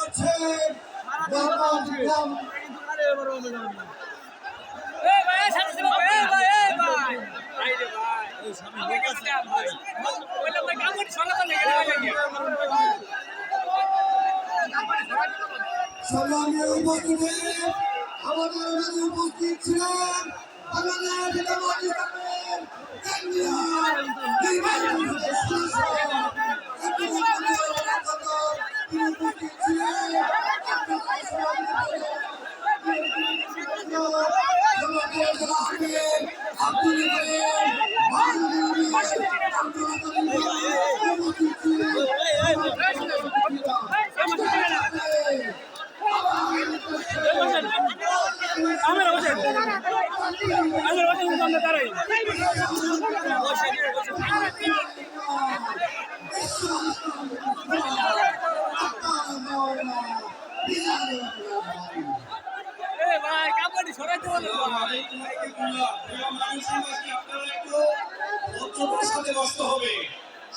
করছেন ইসলাম এই ভাই সাথে ছিল এই ভাই এই ভাই ভাই রে ভাই এই কাছে ভাই ওইটা ভাই কাম করি সঙ্গে সঙ্গে গেলে ভাই সংগ্রামী উপস্থিতি আমাদের উপস্থিত ছিলেন বাংলাদেশ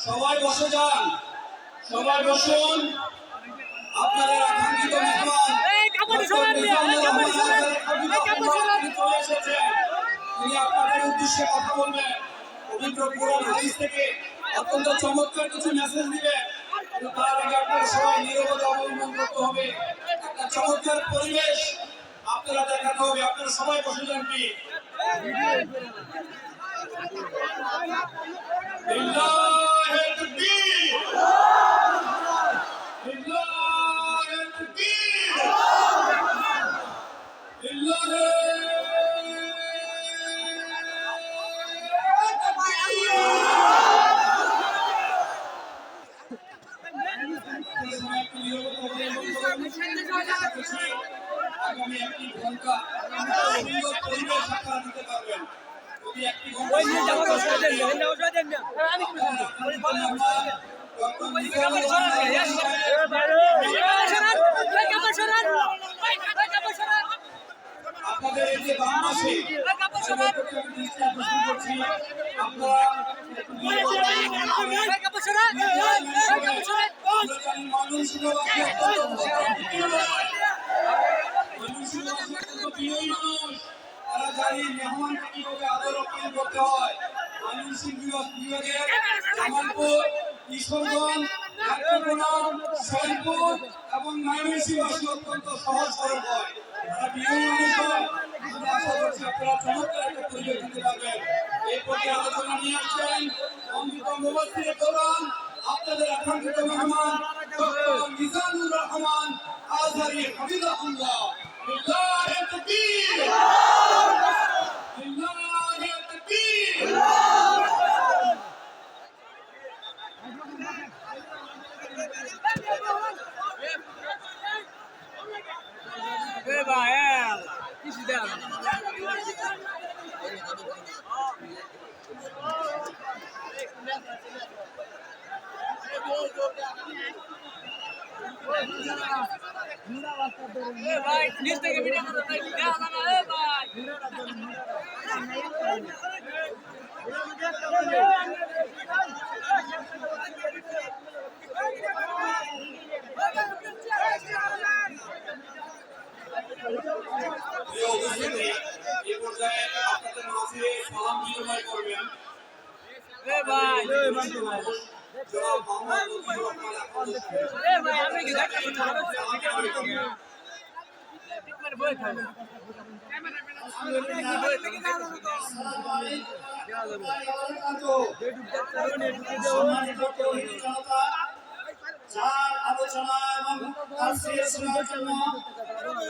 সবাই বসে যান সবাই বসুন আপনাদের আকাঙ্ক্ষিত মেহমান তিনি আপনাদের উদ্দেশ্যে কথা বলবেন। পবিত্র কোরআন হাদিস থেকে অত্যন্ত চমৎকার কিছু মেসেজ দিবেন। কিন্তু তার আগে আপনারা সবাই নীরবতা অবলম্বন করতে হবে। একটা চমৎকার পরিবেশ আপনারা দেখাতে হবে। আপনারা সবাই বসে যান কি লিল্লাহি তাকবীর লিল্লাহি তাকবীর আগামী একটি ঘণ্টা সুন্দর পরিবেশ আপনারা দিতে পারবেন। সরান। আপনাদের এই যে আপনারা মানুষ তারা জানি মেহমানকে কীভাবে আদর করতে হয় ময়মনসিংহ বিভাগের জামালপুর এবং ময়মনসিংহবাসী অত্যন্ত সহজ সরল হয় তারা প্রিয় মানুষ আমরা আশা আলোচনা নিয়ে আসছেন অমৃত মুবাসির দৌরান আপনাদের আকাঙ্ক্ষিত মেহমান ডক্টর মিজানুর রহমান, আজহারি হাফিজাহুল্লাহ। Vitória do Dia! ভিডিও করো, তাই দেওয়া যাবে না, এ ভাই। যার আলোচনা এবং তাফসীর শোনার জন্য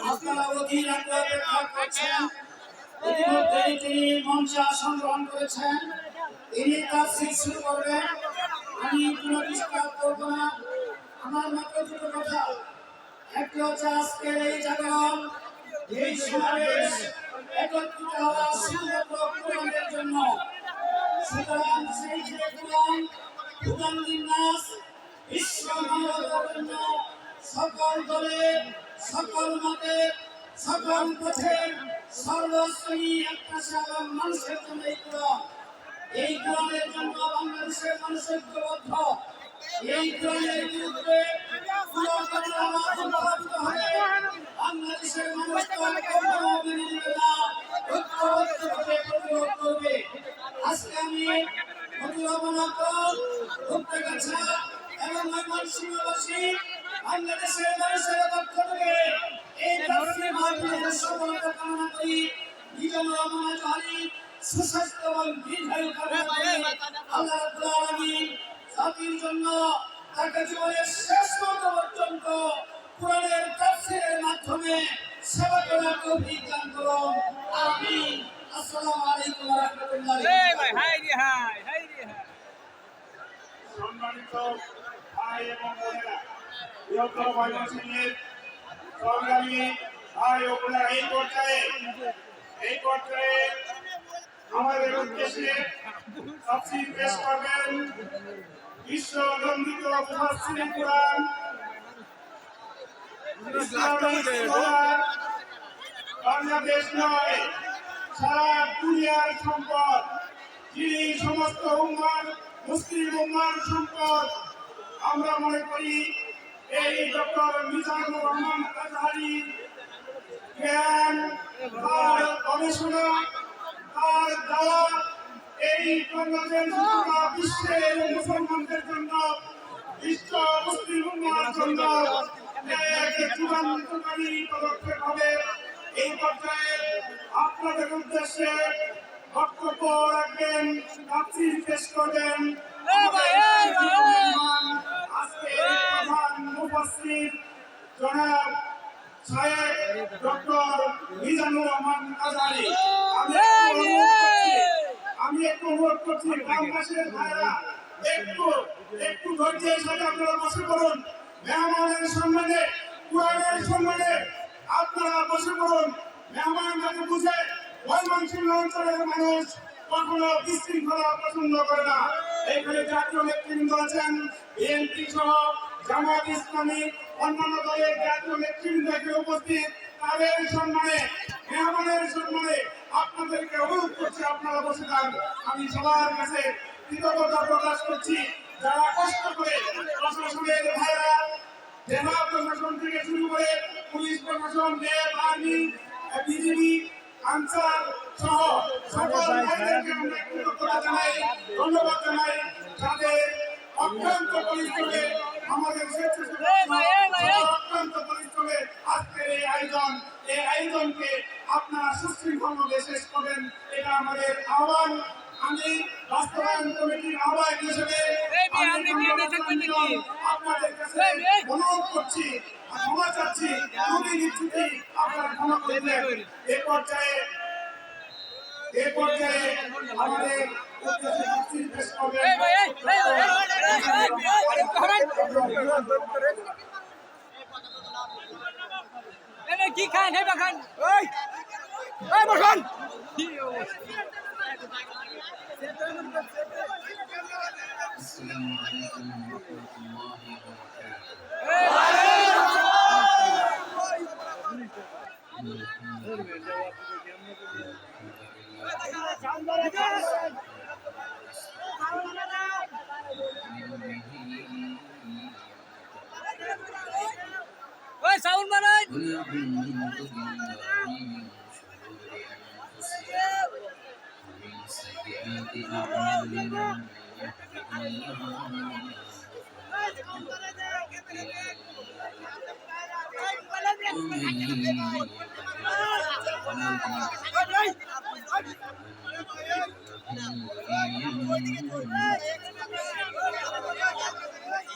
আপনারা অধীর আগ্রহে করছেন ইতিমধ্যেই তিনি মঞ্চে আসন গ্রহণ করেছেন তিনি তাফসীর শুরু করবেন আমি কোনো ডিস্টার্ব করব না আমার মাত্র দুটো কথা। একটি হচ্ছে আজকের এই জাগরণ এই সমাবেশ একত্রিত হওয়া শুধুমাত্র কোরআনের জন্য। সুতরাং সেই হুদান লিন্নাস বিশ্ব মানবতার জন্য সকল দলের, সকল মতের, সকল পথের সর্বশ্রেণী একটা এবং মানুষের জন্য এই কোরআন। এই গ্রামের জন্য বাংলাদেশের মানুষ ঐক্যবদ্ধ। এই গ্রামের বিরুদ্ধে কোনো আওয়াজ উত্থাপিত হলে বাংলাদেশের মানুষ তো ঐক্যবদ্ধভাবে আমি মধুরমন উপত্যকাছা এবং ময়মনসিংহবাসী মানুষের পক্ষ এই তাফসীর মাহফিলের সফলতা কামনা করি। রহমান আজহারি সুস্বাস্থ্য এবং দীর্ঘায়ু কামনা জাতির জন্য তাকে জীবনের শেষ মুহূর্ত পর্যন্ত কোরআনের তাফসীরের মাধ্যমে সেবা করার তৌফিক দান করুন। আমিন। আসসালামু আলাইকুম ওয়া রাহমাতুল্লাহি এই ভাই হাই রে হাই হাই রে হাই। সম্মানিত ভাই এবং বোনেরা বৃহত্তর ময়মনসিংহের সংগ্রামী ভাই ও বোনেরা এই পর্যায়ে এই পর্যায়ে আমাদের উদ্দেশ্যে তাফসীর পেশ করবেন বিশ্ব নন্দিত মুফাসসির কুরআন বাংলাদেশ নয়, সারা দুনিয়ার সম্পদ। যিনি সমস্ত উম্মার, মুসলিম উম্মার সম্পদ, আমরা মনে করি এই ডক্টর মিজানুর রহমান আজহারি। জ্ঞান তার গবেষণা তার দ্বারা এই বাংলাদেশ বিশ্বের মুসলমানদের জন্য, বিশ্ব মুসলিম উম্মার জন্য চূড়ান্তকারী পদক্ষেপ হবে। এই পর্যায়ে আপনাদের উদ্দেশ্যে বক্তব্য রাখবেন তাফসীর পেশ করবেন। আজকে প্রধান মুফাসসির জনাব সাহেব ডক্টর মিজানুর রহমান আজারি। আমি একটু অনুরোধ করছি, আমি একটু অনুরোধ করছি গ্রামবাসীর ভাইরা একটু একটু ধৈর্যের সাথে আপনারা বসে পড়ুন। মেহমানের সম্মানে কোরআনের সম্মানে আপনারা বসে পড়ুন। মেহমান যাতে বুঝে, ময়মনসিংহ অঞ্চলের মানুষ কখনো বিশৃঙ্খলা পছন্দ করে না। এখানে জাতীয় নেতৃবৃন্দ আছেন, বিএনপি সহ জামাত ইসলামী, অন্যান্য দলের জাতীয় নেতৃবৃন্দ এখানে উপস্থিত। তাদের সম্মানে, মেহমানের সম্মানে আপনাদেরকে অনুরোধ করছি, আপনারা বসে যান। আমি সবার কাছে কৃতজ্ঞতা প্রকাশ করছি। যারা কষ্ট করে প্রশাসনের ভাইরা জেলা প্রশাসন থেকে শুরু করে পুলিশ প্রশাসন র্যাব আর্মি বিজিবি আনসার সহ সকল ভাইদেরকে আমরা কৃতজ্ঞতা জানাই ধন্যবাদ জানাই যাদের অত্যন্ত পরিশ্রমে আমাদের এই। পরিশ্রমে আজকের এই আয়োজন এই আয়োজনকে আপনারা সুশৃঙ্খলভাবে শেষ করবেন এটা আমাদের আহ্বান কাছে এই মেয়ে। অনুরোধ করছি আর ক্ষমা চাচ্ছি ত্রুটি নিচ্ছুটি আপনারা ক্ষমা করবেন এ পর্যায়ে এ পর্যায়ে আমাদের উদ্দেশ্যে তাফসীর পেশ করবেন এই ভাই, এই, এই, এই, এই, এই, এই, এই, ধরেন। এই নে, কি খান হেবা খান ওই এই বসুন السلام عليكم ورحمة الله وبركاته Hadi, hadi, hadi.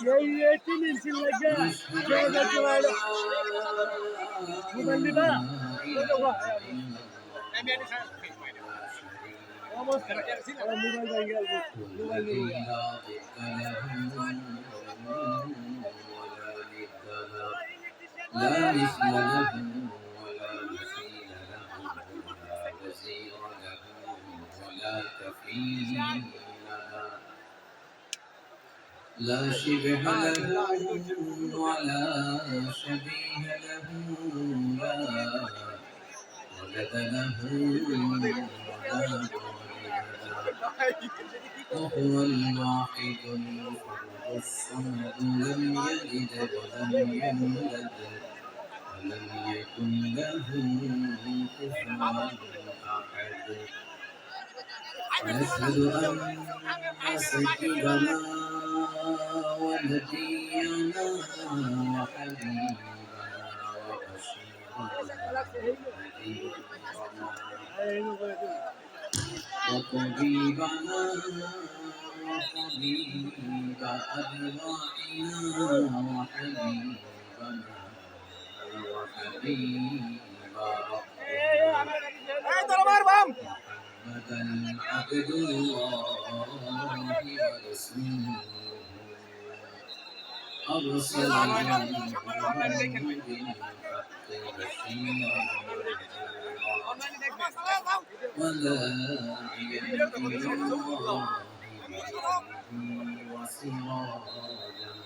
Devletin içindeki devletçilerle bu belli be. Böyle bak. Ben yani sen Vamos, pero ya sí. Ahora, muy mal, muy mal, muy mal. لا مثل له ولا مثيل له ولا وزير له ولا كفيل لا شبه له ولا شبيه له لا ولد له ولا وهو الواحد الصمد لم يلد ولم يولد ولم يكن له كفوا أحد ونشهد أن سيدنا ونبينا وحبيبنا وبشيرنا وطبيبنا وطبيب أرواحنا وحبيبنا وحبيب محمدا عبد الله ورسوله أرسله بالحق بشيرا وداعيا إلى الله بإذنه وسراجا منيرا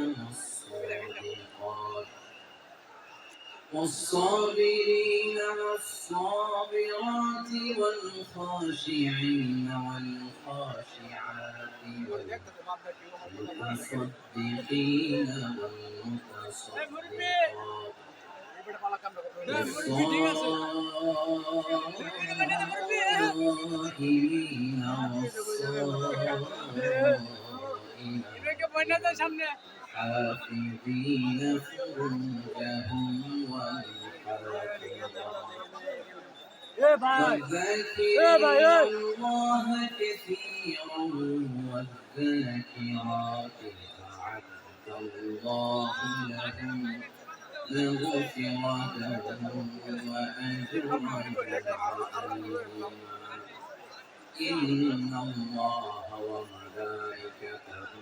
والصابرين والصابرات والخاشعين والخاشعات والمتصدقين والمتصدقات والصائمين والصائمين এটাকে বন্যা তো সামনে حافظين فروجهم والحافظات والذاكرين الله كثيرا والذاكرات أعد الله لهم مغفرة وأجرا عظيما. إن الله وملائكته